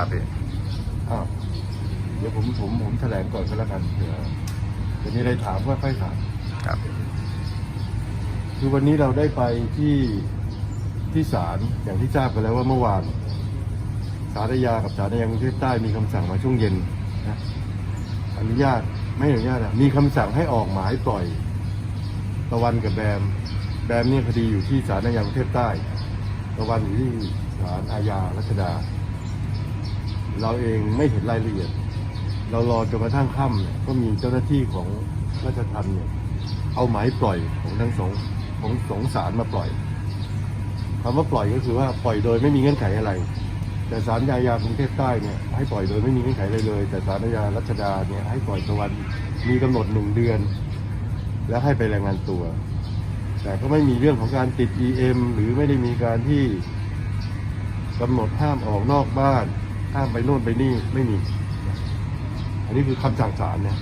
ครับพี่ อ้าวเดี๋ยวผมผมผมแถลงก่อนก็แล้วกันเผื่อจะมีอะไรถามก็ค่อยถาม ครับ คือวันนี้เราได้ไปที่ที่ศาลอย่างที่ทราบกันแล้วว่าเมื่อวานศาลอาญากับศาลอาญากรุงเทพใต้มีคำสั่งมาช่วงเย็นนะอนุญาตไม่อนุญาตอะมีคำสั่งให้ออกหมายปล่อย ตะวันกับแบม แบมเนี่ยคดีอยู่ที่ศาลอาญากรุงเทพใต้ ตะวันอยู่ที่ศาลอาญารัชดา เราเองไม่เห็นรายละเอียด เรารอจนกระทั่งค่ำเนี่ยก็มีเจ้าหน้าที่ของราชทัณฑ์เนี่ยเอาหมายปล่อยของทั้งสองของสองศาลมาปล่อยคำว่าปล่อยก็คือว่าปล่อยโดยไม่มีเงื่อนไขอะไร แต่ศาลอาญากรุงเทพใต้เนี่ยให้ปล่อยโดยไม่มีเงื่อนไขอะไรเลย แต่ศาลอาญารัชดาเนี่ยให้ปล่อยตะวันมีกำหนดหนึ่งเดือน แล้วให้ไปรายงานตัว แต่ก็ไม่มีเรื่องของการติด EM หรือไม่ได้มีการที่กำหนดห้ามออกนอกบ้าน ห้ามไปโน่นไปนี่ไม่มี อันนี้คือคำสั่งศาลเนี่ย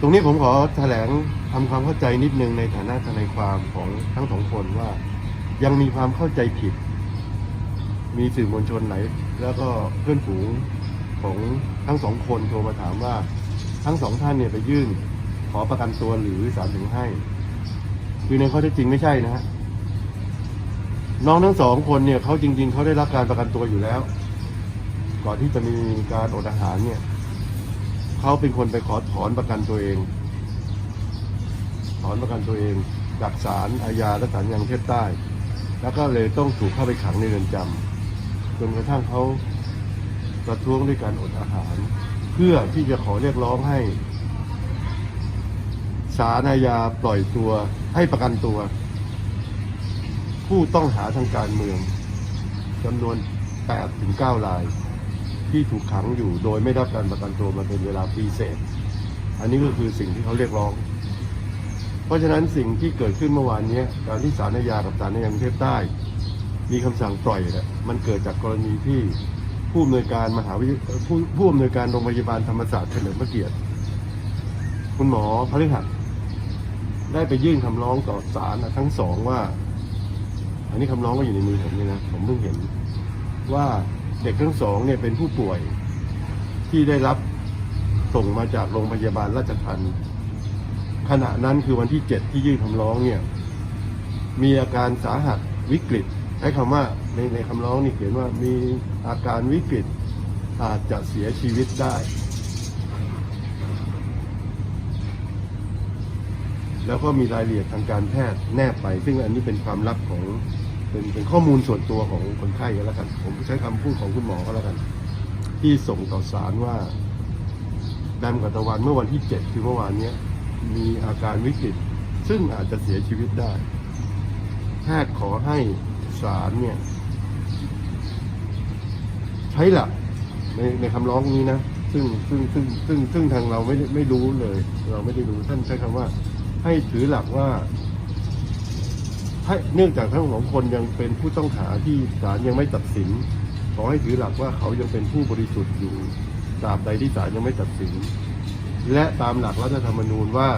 ตรงนี้ผมขอแถลงทำความเข้าใจนิดนึงในฐานะทนายความของทั้งสองคนว่า ยังมีความเข้าใจผิด มีสื่อมวลชนไหนแล้วก็เพื่อนฝูงของทั้งสองคนโทรมาถามว่า ทั้งสองท่านเนี่ยไปยื่น ขอประกันตัวหรือศาลถึงให้คือในข้อเท็จจริงไม่ใช่นะฮะน้องทั้งสองคนเนี่ยเขาจริง ๆเขาได้รับการประกันตัวอยู่แล้ว ก่อนที่จะมีการอดอาหารเนี่ยเขาเป็นคนไปขอถอนประกันตัวเอง ถอนประกันตัวเองจากศาลอาญาและศาลยังเทพใต้ แล้วก็เลยต้องถูกเข้าไปขังในเรือนจำจนกระทั่งเขาประท้วงด้วยการอดอาหาร เพื่อที่จะขอเรียกร้องให้ศาลอาญาปล่อยตัวให้ประกันตัว ผู้ต้องหาทางการเมืองจำนวน8ถึง9ราย ที่ถูกขังอยู่โดยไม่ได้รับการประกันตัวมาเป็นเวลาปีเศษ อันนี้ก็คือสิ่งที่เขาเรียกร้อง เพราะฉะนั้นสิ่งที่เกิดขึ้นเมื่อวานนี้การที่ศาลอาญากับศาลอาญากรุงเทพใต้ มีคำสั่งปล่อยเนี่ยมันเกิดจากกรณีที่ผู้อำนวยการมหาวิทยาผู้ผู้อำนวยการโรงพยาบาลธรรมศาสตร์เฉลิมพระเกียรติคุณหมอพฤหัสได้ไปยื่นคำร้องต่อศาลทั้งสองว่า อันนี้คำร้องก็อยู่ในมือผมนี่นะ ผมเพิ่งเห็นว่า เด็กทั้งสองเนี่ยเป็นผู้ป่วยที่ได้รับส่งมาจากโรงพยาบาลราชทัณฑ์ขณะนั้นคือวันที่เจ็ดที่ยื่นคำร้องเนี่ยมีอาการสาหัสวิกฤตใช้คำว่าในในคำร้องนี่เขียนว่ามีอาการวิกฤตอาจจะเสียชีวิตได้ แล้วก็มีรายละเอียดทางการแพทย์แนบไป ซึ่งอันนี้เป็นความลับของ เป็นเป็นข้อมูลส่วนตัวของคนไข้ก็แล้วกัน ผมใช้คำพูดของคุณหมอก็แล้วกัน ที่ส่งต่อสารว่าแบมกับตะวันเมื่อวันที่เจ็ดคือเมื่อวานเนี้ย มีอาการวิกฤต ซึ่งอาจจะเสียชีวิตได้ แพทย์ขอให้ศาลเนี่ย ใช้หลักในในคำร้องนี้นะซึ่งซึ่งซึ่งซึ่งซึ่งทางเราไม่ได้ไม่รู้เลย เราไม่ได้รู้ท่านใช้คำว่า ให้ถือหลักว่า ให้เนื่องจากทั้งสองคนยังเป็นผู้ต้องหาที่ศาลยังไม่ตัดสิน ขอให้ถือหลักว่าเขายังเป็นผู้บริสุทธิ์อยู่ตราบใดที่ศาลยังไม่ตัดสิน และตามหลักรัฐธรรมนูญว่า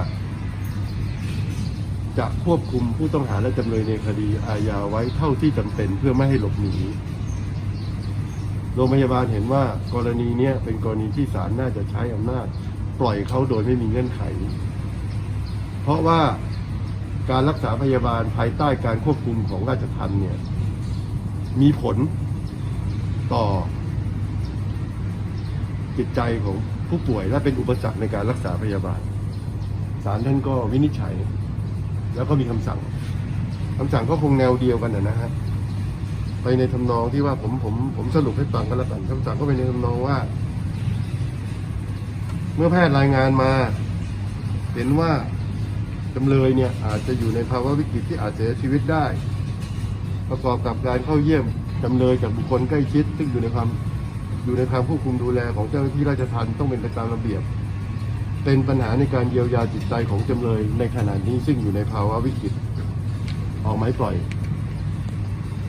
จะควบคุมผู้ต้องหาและจำเลยในคดีอาญาไว้เท่าที่จำเป็นเพื่อไม่ให้หลบหนีโรงพยาบาลเห็นว่ากรณีนี้เป็นกรณีที่ศาลน่าจะใช้อำนาจ ปล่อยเขาโดยไม่มีเงื่อนไข เพราะว่า การรักษาพยาบาลภายใต้การควบคุมของราชทัณฑ์เนี่ยมีผลต่อจิตใจของผู้ป่วยและเป็นอุปสรรคในการรักษาพยาบาลศาลท่านก็วินิจฉัย แล้วก็มีคำสั่งคำสั่งก็คงแนวเดียวกันนะฮะไปในทำนองที่ว่าผมผมผมสรุปให้ฟังก็แล้วกันคำสั่งก็ไปในทำนองว่า เมื่อแพทย์รายงานมา เห็นว่า จำเลยเนี่ยอาจจะอยู่ในภาวะวิกฤตที่อาจเสียชีวิตได้ ประกอบกับการเข้าเยี่ยมจำเลยจากบุคคลใกล้ชิด ซึ่งอยู่ในความอยู่ในความควบคุมดูแลของเจ้าหน้าที่ราชทัณฑ์ต้องเป็นไปตามระเบียบ เป็นปัญหาในการเยียวยาจิตใจของจำเลยในขณะนี้ซึ่งอยู่ในภาวะวิกฤตออกหมายปล่อย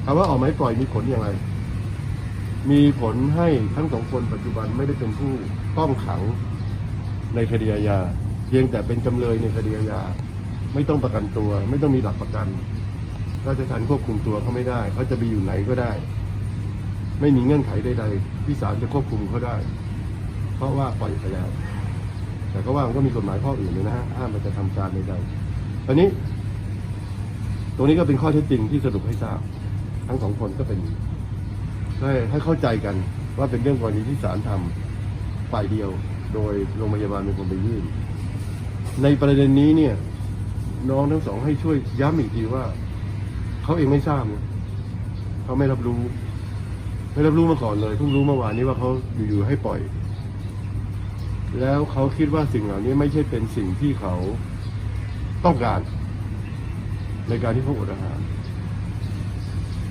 คำว่าออกหมายปล่อยมีผลอย่างไร มีผลให้ทั้งสองคนปัจจุบันไม่ได้เป็นผู้ต้องขังในคดีอาญาเพียงแต่เป็นจำเลยในคดีอาญา ไม่ต้องประกันตัว ไม่ต้องมีหลักประกันราชทัณฑ์ควบคุมตัวเขาไม่ได้เขาจะไปอยู่ไหนก็ได้ ไม่มีเงื่อนไขใดๆที่ศาลจะควบคุมเขาได้ เพราะว่าปล่อยไปแล้วแต่ก็ว่ามันก็มีกฎหมายข้ออื่นเลยนะฮะห้ามมันจะทำการใดๆตอนนี้ตรงนี้ก็เป็นข้อเท็จจริงที่สรุปให้ทราบ ทั้งสองคนก็เป็นให้ให้เข้าใจกันว่าเป็นเรื่องกรณีที่ศาลทำฝ่ายเดียว โดยโรงพยาบาลเป็นคนไปยื่น ในประเด็นนี้เนี่ย น้องทั้งสองให้ช่วยย้ำอีกทีว่า เขาเองไม่ทราบเขาไม่รับรู้ ไม่รับรู้มาก่อนเลยเพิ่งรู้เมื่อวานนี้ว่าเขาอยู่ๆให้ปล่อย แล้วเขาคิดว่าสิ่งเหล่านี้ไม่ใช่เป็นสิ่งที่เขาต้องการ ในการที่เขาอดอาหาร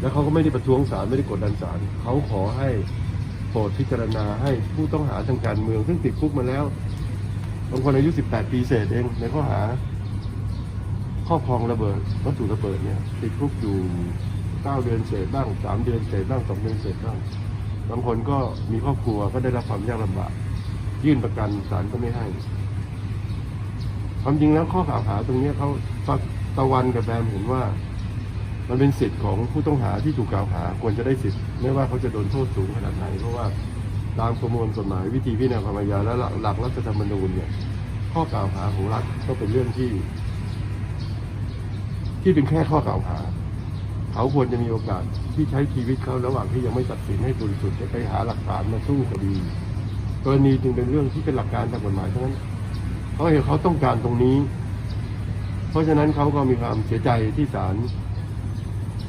แล้วเขาก็ไม่ได้ประท้วงศาลไม่ได้กดดันศาลเขาขอให้โปรดพิจารณาให้ผู้ต้องหาทางการเมือง ซึ่งติดคุกมาแล้วบางคนอายุ 18 ปีเศษเองในข้อหา ครอบครองระเบิดวัตถุระเบิดเนี่ยติดคุกอยู่9เดือนเศษบ้าง3เดือนเศษบ้าง2เดือนเศษบ้างบางคนก็มีครอบครัวก็ได้รับความยากลำบากยื่นประกันศาลก็ไม่ให้ ความจริงแล้วข้อกล่าวหาตรงนี้เขาตะวันกับแบมเห็นว่า มันเป็นสิทธิ์ของผู้ต้องหาที่ถูกกล่าวหา ควรจะได้สิทธิ์ไม่ว่าเขาจะโดนโทษสูงขนาดไหนเพราะว่าตามประมวลกฎหมายวิธีพิจารณาความอาญาและหลักรัฐธรรมนูญเนี่ยข้อกล่าวหาของรัฐก็เป็นเรื่องที่ ที่เป็นแค่ข้อกล่าวหา เขาควรจะมีโอกาสที่ใช้ชีวิตเขาระหว่างที่ยังไม่ตัดสินให้บริสุทธิ์จะไปหาหลักฐานมาสู้คดีกรณีจึงเป็นเรื่องที่เป็นหลักการทางกฎหมายเทั้งนั้นเขาเห็นเขาต้องการตรงนี้ เพราะฉะนั้นเขาก็มีความเสียใจที่ศาล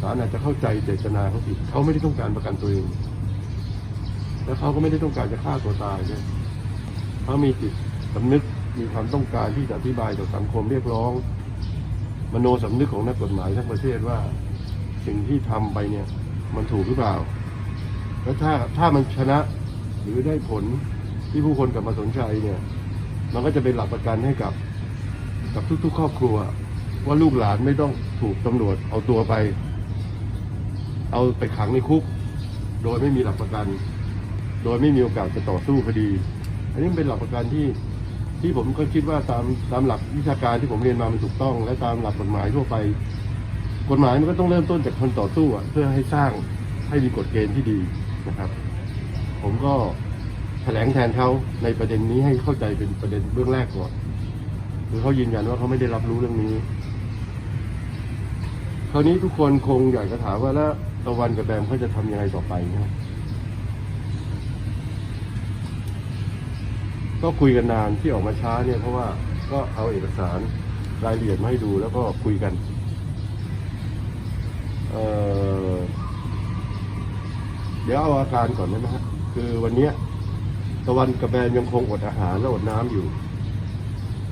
ศาลอาจจะเข้าใจเจตนาเขาผิดเขาไม่ได้ต้องการประกันตัวเองและเขาก็ไม่ได้ต้องการจะฆ่าตัวตายเนี่ยเขามีจิตสำนึกมีความต้องการที่จะอธิบายต่อสังคมเรียกร้อง มโนสำนึกของนักกฎหมายทั้งประเทศว่าสิ่งที่ทำไปเนี่ยมันถูกหรือเปล่า แล้วถ้าถ้ามันชนะหรือได้ผลที่ผู้คนกลับมาสนใจเนี่ย มันก็จะเป็นหลักประกันให้กับกับทุกๆ ครอบครัว ว่าลูกหลานไม่ต้องถูกตำรวจเอาตัวไป เอาไปขังในคุก โดยไม่มีหลักประกัน โดยไม่มีโอกาสจะต่อสู้คดี อันนี้เป็นหลักประกันที่ ที่ผมก็คิดว่าตามตามหลักวิชาการที่ผมเรียนมามันถูกต้อง และตามหลักกฎหมายทั่วไป กฎหมายมันก็ต้องเริ่มต้นจากคนต่อสู้อะเพื่อให้สร้างให้มีกฎเกณฑ์ที่ดีนะครับ ผมก็แถลงแทนเขาในประเด็นนี้ให้เข้าใจเป็นประเด็นเบื้องแรกก่อนคือเขายืนยันว่าเขาไม่ได้รับรู้เรื่องนี้ คราวนี้ทุกคนคงอยากจะถามว่าแล้วตะวันกับแบมเขาจะทำยังไงต่อไปนะครับ ก็คุยกันนานที่ออกมาช้าเนี่ยเพราะว่าก็เอาเอกสารรายละเอียดมาให้ดูแล้วก็คุยกันเเดี๋ยวเอาอาการก่อนได้ไหมครับคือวันนี้ตะวันกับแบนยังคงอดอาหารและอดน้ำอยู่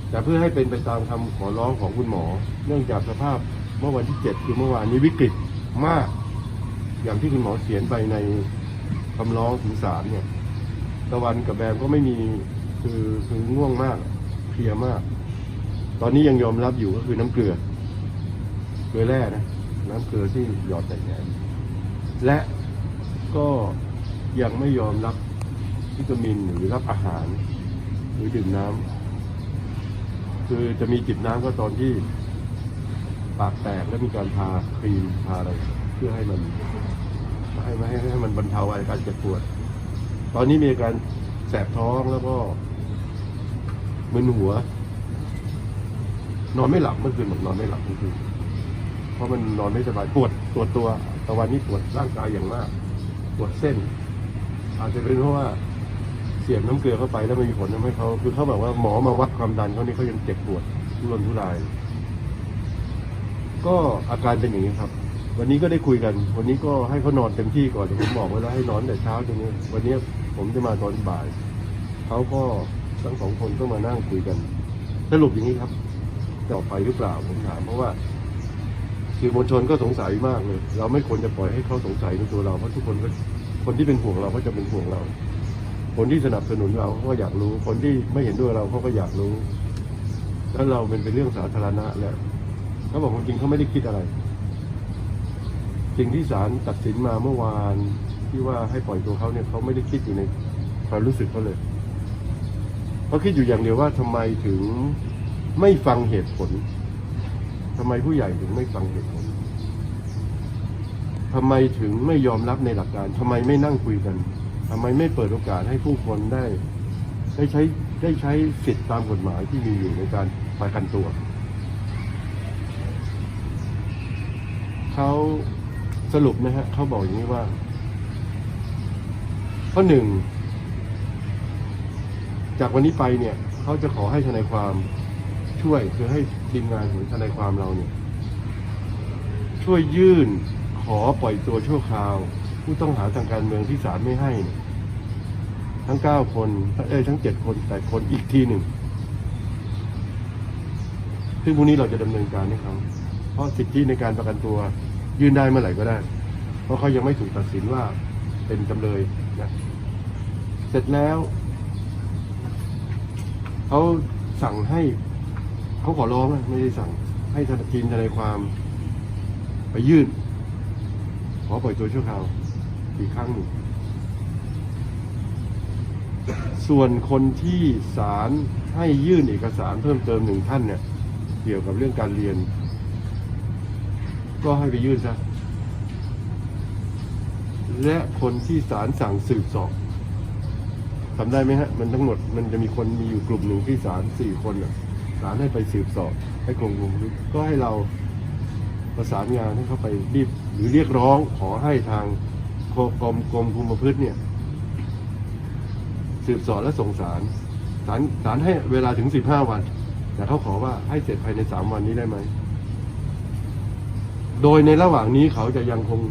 แต่เพื่อให้เป็นไปตามคำขอร้องของคุณหมอ เนื่องจากสภาพเมื่อวันที่เจ็ดคือเมื่อวานนี้วิกฤตมาก อย่างที่คุณหมอเขียนไปในคำร้องถึงศาลเนี่ย ตะวันกับแบมก็ไม่มี คือคือง่วงมากเพลียมาก ตอนนี้ยังยอมรับอยู่ก็คือน้ำเกลือเกลือแร่นะน้ำเกลือที่หยอดใส่แขนและก็ยังไม่ยอมรับวิตามินหรือรับอาหาร หรือดื่มน้ำคือจะมีจิบน้ำก็ตอนที่ปากแตกแล้วมีการทาครีมทาอะไรเพื่อให้มันให้ไม่ให้ให้มันบรรเทาอาการเจ็บปวด ตอนนี้มีอาการแสบท้องแล้วก็ มึนหัว นอนไม่หลับเมื่อคืนบอกนอนไม่หลับเมื่อคืนเพราะมันนอนไม่สบายปวดปวดตัวตะวันนี้ปวดร่างกายอย่างมากปวดเส้น อาจจะเป็นเพราะว่าเสียบน้ำเกลือเข้าไปแล้วไม่มีผลทำให้เขาคือเขาแบบว่าหมอมาวัดความดันเขานี่เขายังเจ็บปวดทุรนทุราย ก็อาการเป็นอย่างนี้ครับ วันนี้ก็ได้คุยกัน วันนี้ก็ให้เขานอนเต็มที่ก่อนผมบอกไว้แล้วให้นอนแต่เช้าตรงนี้ วันนี้ผมจะมาตอนบ่ายเขาก็ ทั้งสองคนก็มานั่งคุยกันสรุปอย่างนี้ครับจะออกไปหรือเปล่าผมถามเพราะว่าสื่อมวลชนก็สงสัยมากเลย เราไม่ควรจะปล่อยให้เขาสงสัยในตัวเราเพราะทุกคนก็คนที่เป็นห่วงเราก็จะเป็นห่วงเรา คนที่สนับสนุนเราเขาก็อยากรู้ คนที่ไม่เห็นด้วยเราเขาก็อยากรู้ แล้วเราเป็นเป็นเรื่องสาธารณะแหละเขาบอกความจริงเขาไม่ได้คิดอะไร สิ่งที่ศาลตัดสินมาเมื่อวานที่ว่าให้ปล่อยตัวเขาเนี่ยเขาไม่ได้คิดอยู่ในความรู้สึกเขาเลย เขาคิดอยู่อย่างเดียวว่าทำไมถึงไม่ฟังเหตุผลทำไมผู้ใหญ่ถึงไม่ฟังเหตุผลคทำไมถึงไม่ยอมรับในหลักการทำไมไม่นั่งคุยกันทำไมไม่เปิดโอกาสให้ผู้คนได้ ได้ใช้ได้ใช้สิทธิตามกฎหมายที่มีอยู่ในการประกันตัวเขาสรุปนะฮะเขาบอกอย่างนี้ว่าข้อหนึ่ง จากวันนี้ไปเนี่ยเขาจะขอให้ทนายความช่วยคือให้ทีมงานของทนายความเราเนี่ย ช่วยยื่นขอปล่อยตัวชั่วคราว ผู้ต้องหาทางการเมืองที่ศาลไม่ให้ ทั้งเก้าคนเอ้ยทั้งเจ็ดคนแปดคนอีกทีหนึ่งซึ่งพรุ่งนี้เราจะดำเนินการให้เขาเพราะสิทธิในการประกันตัวยื่นได้เมื่อไหร่ก็ได้ เพราะเขายังไม่ถูกตัดสินว่าเป็นจำเลยนะเสร็จแล้ว เขาสั่งให้เขาขอร้องนะไม่ได้สั่งให้ทีมทนายความ ไปยื่น ขอปล่อยตัวชั่วคราวอีกครั้งหนึ่งส่วนคนที่ศาลให้ยื่นเอกสารเพิ่มเติมหนึ่งท่านเนี่ย เกี่ยวกับเรื่องการเรียน ก็ให้ไปยื่นซะและคนที่ศาลสั่งสืบสอบ ทำได้ไหมฮะ มันทั้งหมดมันจะมีคนมีอยู่กลุ่มหนึ่งที่ศาลสี่คนน่ะศาลให้ไปสืบสอบให้กรมคุมก็ให้เราประสานงานให้เขาไปรีบหรือเรียกร้องขอให้ทางกรมกรมกรมคุมประพฤติเนี่ย สืบสอบและส่งสารศาลศาลให้เวลาถึงสิบห้าวัน แต่เขาขอว่าให้เสร็จภายในสามวันนี้ได้ไหม โดยในระหว่างนี้เขาจะยังคง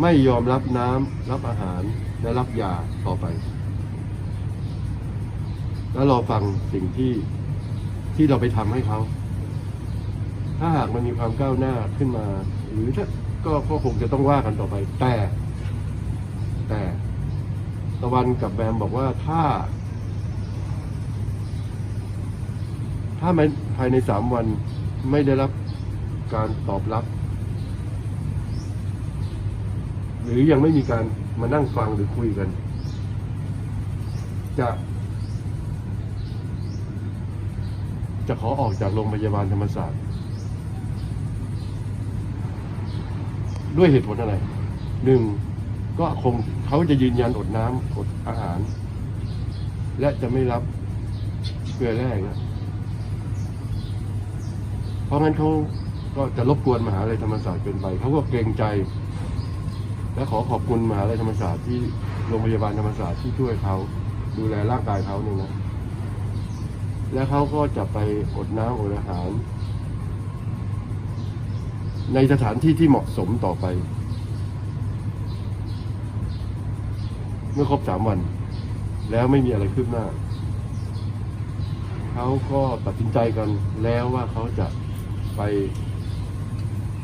ไม่ยอมรับน้ำรับอาหาร และรับยาต่อไป แล้วรอฟังสิ่งที่ที่เราไปทำให้เขา ถ้าหากมันมีความก้าวหน้าขึ้นมา หรือถ้าก็ก็คงจะต้องว่ากันต่อไป แต่ แต่ตะวันกับแบมบอกว่าถ้า ถ้าไม่ภายในสามวันไม่ได้รับการตอบรับ หรือยังไม่มีการ มานั่งฟังหรือคุยกัน จะ จะขอออกจากโรงพยาบาลธรรมศาสตร์ ด้วยเหตุผลอะไรหนึ่งก็คงเขาจะยืนยันอดน้ำอดอาหาร และจะไม่รับเกลือแร่นะเพราะงั้นเขาก็จะรบกวนมหาลัยธรรมศาสตร์เกินไปเขาก็เกรงใจ และขอขอบคุณมหาลัยธรรมศาสตร์ที่โรงพยาบาลธรรมศาสตร์ที่ช่วยเขาดูแลร่างกายเขาเนี่ยนะและเขาก็จะไปอดน้ำอดอาหาร ในสถานที่ที่เหมาะสมต่อไป เมื่อครบสามวัน แล้วไม่มีอะไรคืบหน้า เขาก็ตัดสินใจกันแล้วว่าเขาจะไป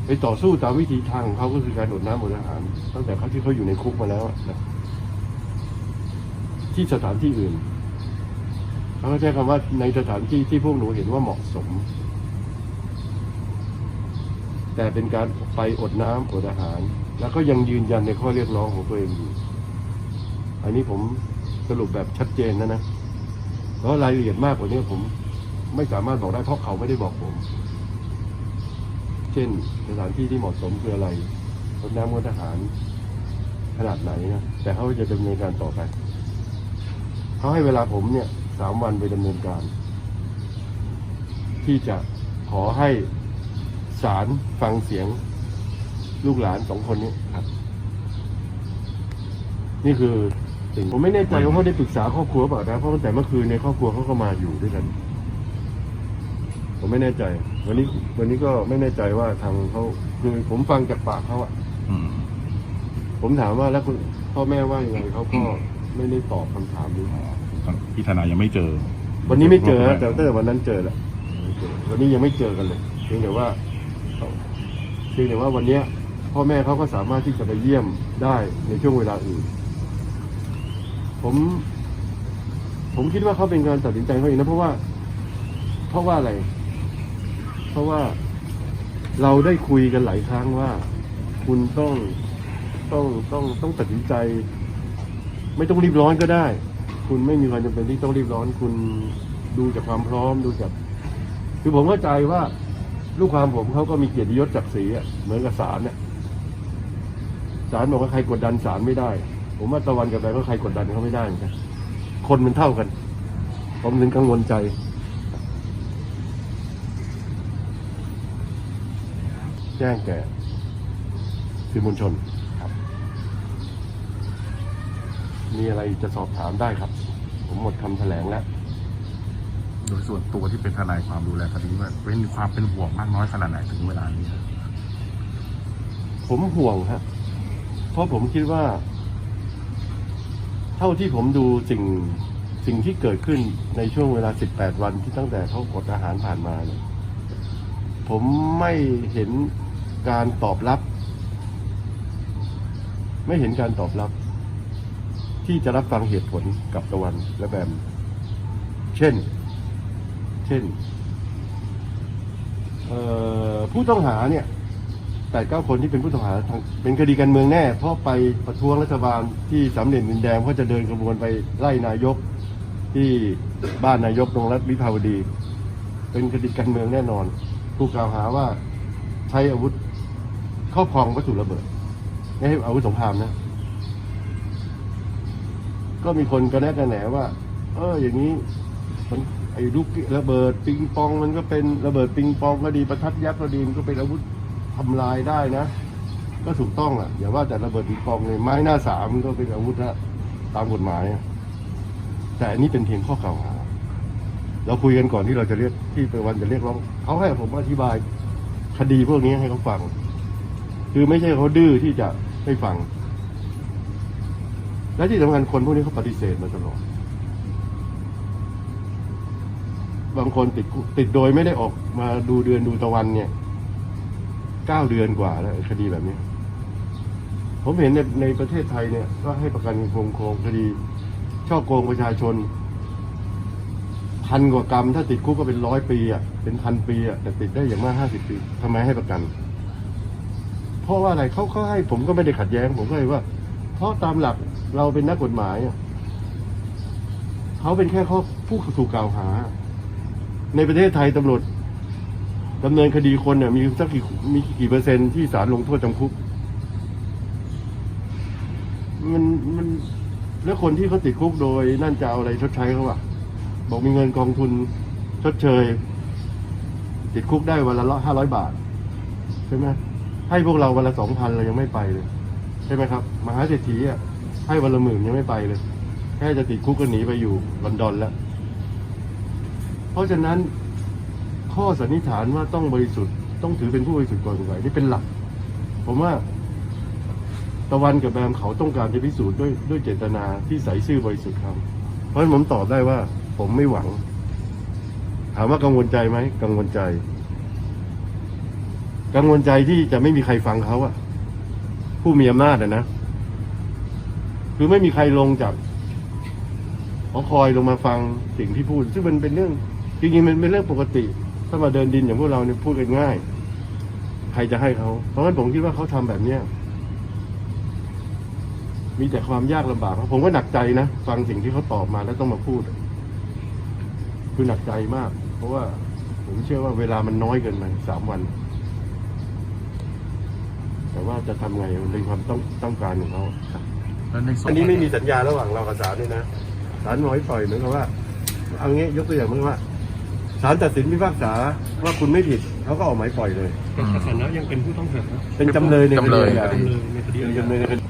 ไปต่อสู้ตามวิธีทางของเขาก็คือการอดน้ำอดอาหาร ตั้งแต่เขาที่เขาอยู่ในคุกมาแล้วนะที่สถานที่อื่นเขาใช้คำว่าในสถานที่ที่พวกหนูเห็นว่าเหมาะสม แต่เป็นการไปอดน้ำอดอาหาร แล้วก็ยังยืนยันในข้อเรียกร้องของตัวเองอยู่อันนี้ผมสรุปแบบชัดเจนนะนะแล้วรายละเอียดมากกว่านี้ผมไม่สามารถบอกได้เพราะเขาไม่ได้บอกผม เช่น สถานที่ที่เหมาะสมคืออะไรรดน้ำรดอาหารขนาดไหนนะแต่เขาจะดำเนินการต่อไปเขาให้เวลาผมเนี่ยสามวันไปดำเนินการ ที่จะขอให้ศาลฟังเสียงลูกหลานสองคนนี้ครับ นี่คือสิ่งผมไม่แน่ใจว่าเขาได้ปรึกษาครอบครัวเปล่านะเพราะตั้งแต่เมื่อคืนในครอบครัวเขาก็มาอยู่ด้วยกัน ผมไม่แน่ใจ วันนี้วันนี้ก็ไม่แน่ใจว่าทางเขาคือผมฟังจากปากเขาอะอืมผมถามว่าแล้วคุณพ่อแม่ว่ายังไงเขาก็ไม่ได้ตอบคำถามนี้ อ๋อพี่ธนายังไม่เจอวันนี้ไม่เจอนะแต่ตั้งแต่วันนั้นเจอแล้ววันนี้ยังไม่เจอกันเลยเพียงแต่ว่าเพียงแต่ว่าวันเนี้ยพ่อแม่เขาก็สามารถที่จะไปเยี่ยมได้ในช่วงเวลาอื่น ผม ผมคิดว่าเขาเป็นการตัดสินใจเขาเองนะเพราะว่า เพราะว่าอะไร เพราะว่าเราได้คุยกันหลายครั้งว่า คุณต้องต้องต้องต้องตัดสินใจ ไม่ต้องรีบร้อนก็ได้ คุณไม่มีความจำเป็นที่ต้องรีบร้อน คุณดูจากความพร้อมดูจาก คือผมเข้าใจว่าลูกความผมเขาก็มีเกียรติยศจากศรีอะเหมือนกับศาลเนี่ยศาลบอกว่าใครกดดันศาลไม่ได้ ผมว่าตะวันกับแบงก็ใครกดดันเขาไม่ได้เหมือนกันคนมันเท่ากัน ผมถึงกังวลใจ แจ้งแก่สื่อมวลชนครับ มีอะไรจะสอบถามได้ครับ ผมหมดคำแถลงแล้ว โดยส่วนตัวที่เป็นทนายความดูแลคดีว่าเป็นความเป็นห่วงมากน้อยขนาดไหนถึงเวลานี้ครับผมห่วงฮะเพราะผมคิดว่า เท่าที่ผมดูสิ่งสิ่งที่เกิดขึ้นในช่วงเวลา 18 วันที่ตั้งแต่เขากดอาหารผ่านมาเนี่ยผมไม่เห็น การตอบรับ ไม่เห็นการตอบรับ ที่จะรับฟังเหตุผลกับตะวันและแบม เช่น เช่นผู้ต้องหาเนี่ยแปดเก้าคนที่เป็นผู้ต้องหาทางเป็นคดีการเมืองแน่ เพราะไปประท้วงรัฐบาลที่สามเหลี่ยมดินแดงเพราะจะเดินกระบวนไปไล่นายกที่บ้านนายกตรงรัฐวิภาวดี เป็นคดีการเมืองแน่นอนถูกกล่าวหาว่าใช้อาวุธ ครอบครองวัตถุระเบิดไม่ให้อาวุธสงครามนะ ก็มีคนกระแนะกระแหนว่า เอออย่างนี้มันไอ้ลูกระเบิดปิงปองมันก็เป็นระเบิดปิงปองก็ดีประทัดยักษ์ก็ดีมันก็เป็นอาวุธทำลายได้นะ ก็ถูกต้องอะ อย่าว่าแต่ระเบิดปิงปองเลยไม้หน้าสามก็เป็นอาวุธละตามกฎหมาย แต่อันนี้เป็นเพียงข้อกล่าวหาเราคุยกันก่อนที่เราจะเรียกที่ไปวันจะเรียกร้องเขาให้ผมอธิบายคดีพวกนี้ให้เขาฟัง คือไม่ใช่เขาดื้อที่จะไม่ฟัง และที่สำคัญคนพวกนี้เขาปฏิเสธมาตลอด บางคนติดติดโดยไม่ได้ออกมาดูเดือนดูตะวันเนี่ยเก้าเดือนกว่าแล้วคดีแบบนี้ ผมเห็นในในประเทศไทยเนี่ย ก็ให้ประกันโครงโครงคดี ช่อโกงประชาชน พันกว่ากรรม ถ้าติดคุกก็เป็นร้อยปีอะเป็นพันปีอะแต่ติดได้อย่างมากห้าสิบปีทำไมให้ประกัน เพราะว่าอะไรเขาเขาให้ผมก็ไม่ได้ขัดแย้ง ผมก็เลยว่า เพราะตามหลักเราเป็นนักกฎหมายเขาเป็นแค่ข้อผู้ถูกกล่าวหา ในประเทศไทยตำรวจดำเนินคดีคนเนี่ยมีสักกี่มีกี่เปอร์เซ็นต์ที่ศาลลงโทษจำคุกมันมันแล้วคนที่เขาติดคุกโดยนั่นจะเอาอะไรชดใช้เขาอะบอกมีเงินกองทุนชดเชย ติดคุกได้วันละห้าร้อยบาท ใช่ไหม ให้พวกเราวันละสองพันเรายังไม่ไปเลยใช่ไหมครับมหาเศรษฐีอะให้วันละหมื่นยังไม่ไปเลย แค่จะติดคุกก็หนีไปอยู่ลอนดอนแล้ว เพราะฉะนั้นข้อสันนิษฐานว่าต้องบริสุทธิ์ต้องถือเป็นผู้บริสุทธิ์ก่อนกฎหมายนี่เป็นหลัก ผมว่าตะวันกับแบมเขาต้องการจะพิสูจน์ด้วยด้วยเจตนาที่ใสซื่อบริสุทธิ์ครับ เพราะฉะนั้นผมตอบได้ว่า ผมไม่หวัง ถามว่ากังวลใจไหมกังวลใจ กังวลใจที่จะไม่มีใครฟังเขาอะผู้มีอำนาจอะนะคือไม่มีใครลงจากหอคอยลงมาฟังสิ่งที่พูด ซึ่งมันเป็นเรื่องจริงๆมันเป็นเรื่องปกติถ้ามาเดินดินอย่างพวกเราเนี่ยพูดกันง่าย ใครจะให้เขาเพราะฉะนั้นผมคิดว่าเขาทำแบบเนี้ยมีแต่ความยากลำบากผมก็หนักใจนะฟังสิ่งที่เขาตอบมาแล้วต้องมาพูด คือหนักใจมาก เพราะว่าผมเชื่อว่าเวลามันน้อยเกินไปสามวัน แต่ว่าจะทำไงมันเป็นความต้องต้องการของเขาครับแล้วในส่วนอันนี้ไม่มีสัญญาระหว่างเรากับศาลด้วยนะศาลน้อยปล่อยเหมือนกับว่าเอางี้ยกตัวอย่างเหมือนว่าศาลตัดสินพิพากษาว่าคุณไม่ผิดเขาก็ออกหมายปล่อยเลยแต่สถานะยังเป็นผู้ต้องหาเป็นจำเลยในคดีอาญาจำเลยในคดีเป็นอาญาจำเลยในคดี